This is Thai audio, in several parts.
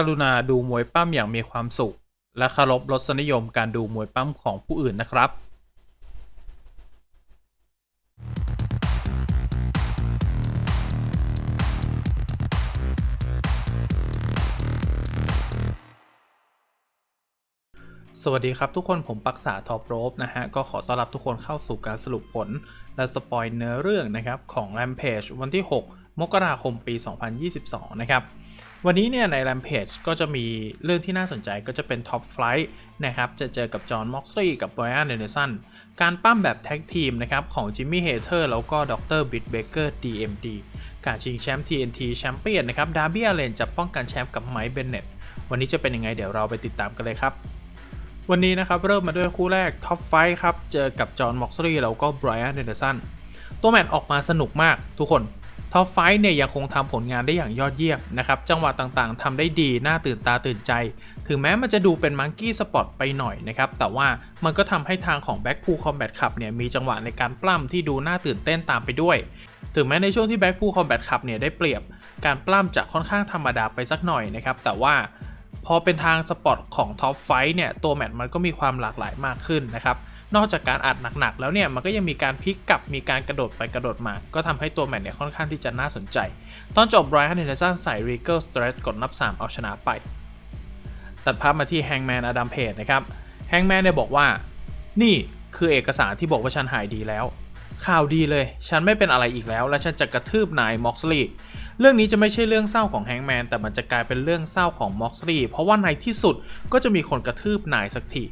กรุณาดูมวยปั้มอย่างมีความสุข และเคารพรสนิยมการดูมวยปั้มของผู้อื่นนะครับสวัสดีครับทุกคนผมปักษาท็อปโรบนะฮะ ก็ขอต้อนรับทุกคนเข้าสู่การสรุปผล และสปอยเนื้อเรื่องนะครับ ของ Rampage วันที่ 6 มกราคมปี 2022 นะครับ วันนี้เนี่ยใน Rampage ก็จะมีเรื่องที่น่าสนใจก็จะเป็น Top Flight นะครับ จะเจอกับจอห์นม็อกซ์ลีกับ Brian Danielson การปั้มแบบแท็กทีมนะครับของจิมมี่เฮเ e อร์แล้วก็ดรบิ t เบเกอร์ DMD การชิงแชมป์ TNT แชมเปี้ยนนะครับดาร์บี้อเลนจะป้องกันแชมป์กับไมค์เบนเน็ตวันนี้จะเป็นยังไงเดี๋ยวเราไปติดตามกันเลยครับ วันนี้นะครับเริ่มมาด้วยคู่แรกท็อปไฟครับเจอกับจอห์นม็อกซ์ลีแล้วก็ไบรอันเดนเดอร์สันตัวแมตช์ออกมาสนุกมากทุกคน ท็อปไฟเนี่ยยังคงทำผลงานได้อย่างยอดเยี่ยมนะครับจังหวะต่างๆทำได้ดีน่าตื่นตาตื่นใจ ถึงแม้มันจะดูเป็นมังกี้สปอตไปหน่อยนะครับแต่ว่ามันก็ทำให้ทางของแบ็กพูลคอมแบทขับเนี่ยมีจังหวะในการปล้ำที่ดูน่าตื่นเต้นตามไปด้วย ถึงแม้ในช่วงที่แบ็กพูลคอมแบทขับเนี่ยได้เปรียบ การปล้ำจะค่อนข้างธรรมดาไปสักหน่อยนะครับแต่ว่าพอเป็นทางสปอตของท็อปไฟเนี่ยตัวแมตช์มันก็มีความหลากหลายมากขึ้นนะครับ นอกจากการอัดหนักๆแล้วเนี่ยมันก็ยังมีการพลิกกลับมีการกระโดดไปกระโดดมา ก็ทำให้ตัวแมตช์เนี่ยค่อนข้างที่จะน่าสนใจ ตอนจบไบรอันเฮนเดอร์สันใส่ Regal s t r e t กดนับ 3 เอาชนะไป ตัดภาพมาที่แฮงแมนอดัมเพจนะครับแฮงแมนเนี่ยบอกว่า นี่คือเอกสารที่บอกว่าฉันหายดีแล้ว ข่าวดีเลย ฉันไม่เป็นอะไรอีกแล้ว และฉันจะกระทืบนายม็อกซ์ลีเรื่องนี้จะไม่ใช่เรื่องเศร้าของแฮงแมนแต่มันจะกลายเป็นเรื่องเศร้าของม็อกซ์ลีเพราะว่าในที่สุดก็จะมีคนกระทืบนายสักที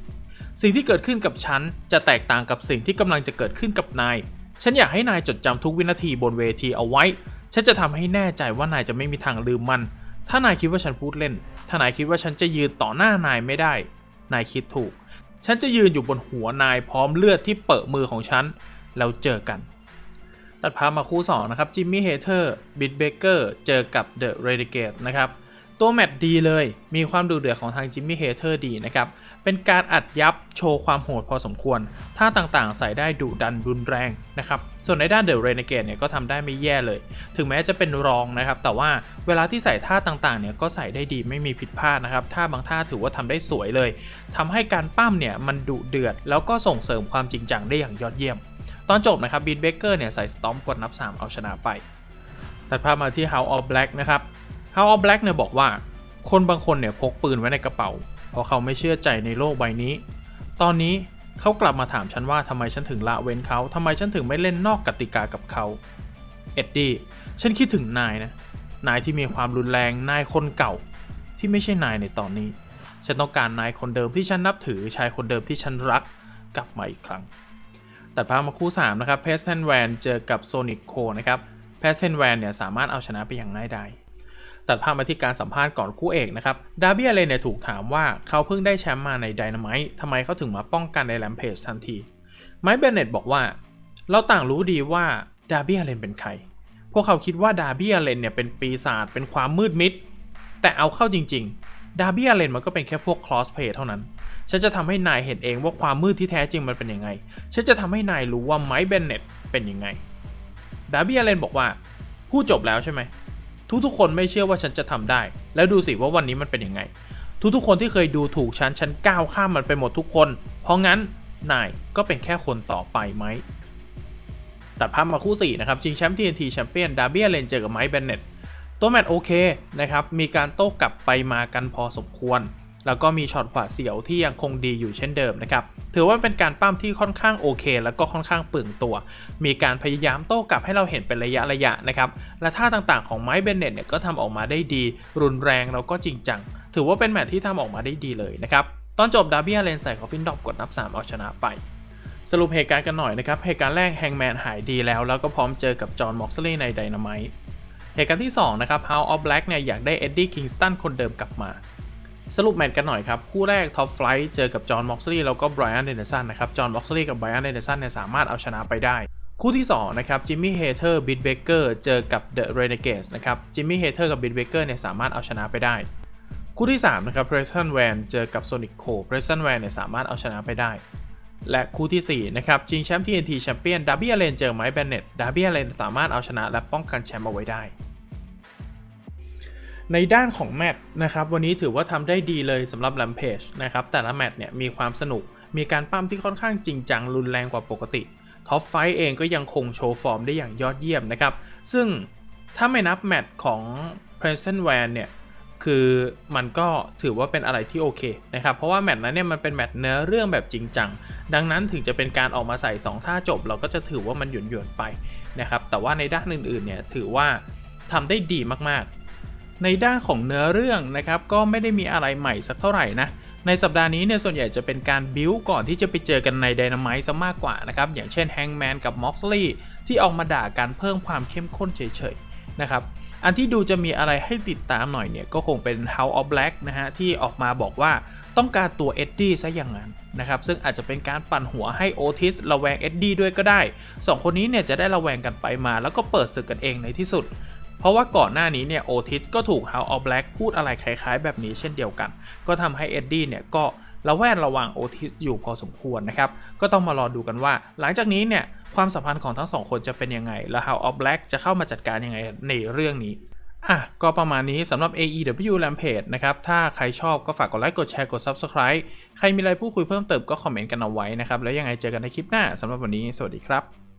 สิ่งที่เกิดขึ้นกับฉันจะแตกต่างกับสิ่งที่กำลังจะเกิดขึ้นกับนาย ฉันอยากให้นายจดจำทุกวินาทีบนเวทีเอาไว้ ฉันจะทำให้แน่ใจว่านายจะไม่มีทางลืมมัน ถ้านายคิดว่าฉันพูดเล่น ถ้านายคิดว่าฉันจะยืนต่อหน้านายไม่ได้ นายคิดถูก ฉันจะยืนอยู่บนหัวนายพร้อมเลือดที่เปิดมือของฉัน แล้วเจอกัน ตัดภาพมาคู่2นะครับ จิมมี่ เฮเ e อร์ บิ t เบเกอร์ เจอกับเดอะเรดิเกตนะครับ ตัวแมตช์ดีเลย มีความดุเดือดของทางจิมมี่ เฮเ e อร์ดีนะครับ เป็นการอัดยับโชว์ความโหดพอสมควร ท่าต่างๆ ใส่ได้ดุดันรุนแรงนะครับ ส่วนในด้านเดอะเรดิเกตเนี่ยก็ทำได้ไม่แย่เลย ถึงแม้จะเป็นรองนะครับ แต่ว่าเวลาที่ใส่ท่าต่างๆ เนี่ยก็ใส่ได้ดีไม่มีผิดพลาดนะครับ ท่าบางท่าถือว่าทำได้สวยเลยทำให้การปั้มเนี่ยมันดุเดือด แล้วก็ส่งเสริมความจริงจังได้อย่างยอดเยี่ยม ตอนจบนะครับบีทเบเกอร์เนี่ยใส่สตอมกดนับ 3 เอาชนะไป ตัดภาพมาที่ House of Black นะครับ House of Black เนี่ยบอกว่า คนบางคนเนี่ยพกปืนไว้ในกระเป๋า เพราะเขาไม่เชื่อใจในโลกใบนี้ ตอนนี้เขากลับมาถามฉันว่าทำไมฉันถึงละเว้นเขาทำไมฉันถึงไม่เล่นนอกกติกากับเขา เอ็ดดี้ ฉันคิดถึงนายนะ นายที่มีความรุนแรง นายคนเก่า ที่ไม่ใช่นายในตอนนี้ ฉันต้องการนายคนเดิมที่ฉันนับถือ ชายคนเดิมที่ฉันรัก กลับมาอีกครั้ง ตัดภาพมาคู่ 3 นะครับ เพสเทนแวนเจอกับโซนิ c โคนะครับ เพสเทนแวนเนี่ยสามารถเอาชนะไปอย่างง่ายดาย ตัดภาพมาที่การสัมภาษณ์ก่อนคู่เอกนะครับดาร์บี้อเลนเนี่ยถูกถามว่าเขาเพิ่งได้แชมป์มาใน Dynamite ทำไมเขาถึงมาป้องกันใน Rampage ทันที ไมค์เบนเน็ตบอกว่า เราต่างรู้ดีว่าดาร์บี้อเลนเป็นใคร พวกเขาคิดว่าดาร์บี้อเลนเนี่ยเป็นปีศาจเป็นความมืดมิด แต่เอาเข้าจริง ๆ ดาร์บี้อเลนมันก็เป็นแค่พวกคลอสเพย์เท่านั้น ฉันจะทำให้นายเห็นเองว่าความมืดที่แท้จริงมันเป็นยังไง ฉันจะทำให้นายรู้ว่าไมค์เบนเน็ตเป็นยังไง ดาร์บี้อเลนบอกว่า พูดจบแล้วใช่ไหม ทุกๆคนไม่เชื่อว่าฉันจะทำได้ แล้วดูสิว่าวันนี้มันเป็นยังไง ทุกๆคนที่เคยดูถูกฉันฉันก้าวข้ามมันไปหมดทุกคน เพราะงั้นนายก็เป็นแค่คนต่อไปไหมตัดภาพมาคู่ 4 นะครับชิงแชมป์ TNT แชมเปี้ยนดาร์บี้เลนเจอกับไมค์เบนเน็ตตัวแมตช์โอเคนะครับมีการโต้กลับไปมากันพอสมควร แล้วก็มีช็อตขวาดเสียวที่ยังคงดีอยู่เช่นเดิมนะครับ ถือว่าเป็นการปั้มที่ค่อนข้างโอเค แล้วก็ค่อนข้างเปลืองตัว มีการพยายามโต้กลับให้เราเห็นเป็นระยะระยะนะครับ และท่าต่างๆของไมค์เบนเน็ตเนี่ยก็ทำออกมาได้ดี รุนแรงแล้วก็จริงจัง ถือว่าเป็นแมตช์ที่ทำออกมาได้ดีเลยนะครับ ตอนจบดาร์บี้เลนใส่คอฟฟินดอปกดนับ 3 เอาชนะไปสรุปเหตุการณ์กันหน่อยนะครับ เหตุการณ์แรกแฮงแมนหายดีแล้ว แล้วก็พร้อมเจอกับจอห์น ม็อกซ์ลีย์ในไดนาไมต์เหตุการณ์ที่ 2 นะครับ House of Black เนี่ยอยากได้เอ็ดดี้ คิงสตันคนเดิมกลับมา สรุปแมตช์กันหน่อยครับ คู่แรกท็อปไฟล์เจอกับจอห์นม็อกซ์ลีย์แล้วก็ไบรอันเดนเดอร์สันนะครับ จอห์นม็อกซ์ลีย์กับไบรอันเดนเดอร์สันเนี่ยสามารถเอาชนะไปได้ คู่ที่ 2 นะครับ จิมมี่เฮเ e อร์บิ t เบเกอร์เจอกับเดอะเรเนเกสนะครับ จิมมี่เฮเ e อร์กับบิ t เบเกอร์เนี่ยสามารถเอาชนะไปได้ คู่ที่ 3 นะครับเพรสตันแวนเจอกับโซนิ c โคเพรสตันแวนเนี่ยสามารถเอาชนะไปได้ และคู่ที่ 4 นะครับชิงแชมป์ TNT แชมเปี้ยนดาร์บี้อเลนเจอไมค์แบนเน็ตดาร์บี้อเลนสามารถเอาชนะและป้องกันแชมป์เอาไว้ได้ ในด้านของแมตช์นะครับวันนี้ถือว่าทำได้ดีเลยสำหรับ Rampage นะครับแต่ละแมตช์เนี่ยมีความสนุก มีการปั้มที่ค่อนข้างจริงจังรุนแรงกว่าปกติท็อปไฟเองก็ยังคงโชว์ฟอร์มได้อย่างยอดเยี่ยมนะครับ ซึ่งถ้าไม่นับแมตช์ของ p r e s e n t Van เนี่ยคือมันก็ถือว่าเป็นอะไรที่โอเคนะครับ เพราะว่าแมตช์นั้นเนี่ยมันเป็นแมตช์เนื้อเรื่องแบบจริงจัง ดังนั้นถึงจะเป็นการออกมาใส่ 2 ท่าจบ เราก็จะถือว่ามันหยุ่นหยวนไปนะครับ แต่ว่าในด้านอื่นๆเนี่ยถือว่าทำได้ดีมากๆ ในด้านของเนื้อเรื่องนะครับก็ไม่ได้มีอะไรใหม่สักเท่าไหร่นะในสัปดาห์นี้เนี่ยส่วนใหญ่จะเป็นการบิวก่อนที่จะไปเจอกันใน Dynamite ซะมากกว่านะครับอย่างเช่น Hangman กับ Moxley ที่ออกมาด่ากันเพิ่มความเข้มข้นเฉยๆนะครับอันที่ดูจะมีอะไรให้ติดตามหน่อยเนี่ยก็คงเป็น House of Black นะฮะที่ออกมาบอกว่าต้องการตัวเอ็ดดี้ซะอย่างนั้นนะครับซึ่งอาจจะเป็นการปั่นหัวให้โอทิสระแวงเอ็ดดี้ด้วยก็ได้สองคนนี้เนี่ยจะได้ระแวงกันไปมาแล้วก็เปิดศึกกันเองในที่สุด ราะว่าก่อนหน้านี้เนี่ยโอทิสก็ถูก House of Black พูดอะไรคล้ายๆ แบบนี้เช่นเดียวกัน ก็ทำให้เอ็ดดี้เนี่ยก็ระแวดระวังโอทิสอยู่พอสมควรนะครับ ก็ต้องมารอดูกันว่า หลังจากนี้เนี่ยความสัมพันธ์ของทั้งสองคนจะเป็นยังไง และ House of Black จะเข้ามาจัดการยังไงในเรื่องนี้อะก็ประมาณนี้สำหรับ AEW Rampage นะครับ ถ้าใครชอบก็ฝากกดไลค์กดแชร์กด Subscribe ใครมีอะไรพูดคุยเพิ่มเติมก็คอมเมนต์กันเอาไว้นะครับ แล้วยังไงเจอกันในคลิปหน้าสำหรับวันนี้ สวัสดีครับ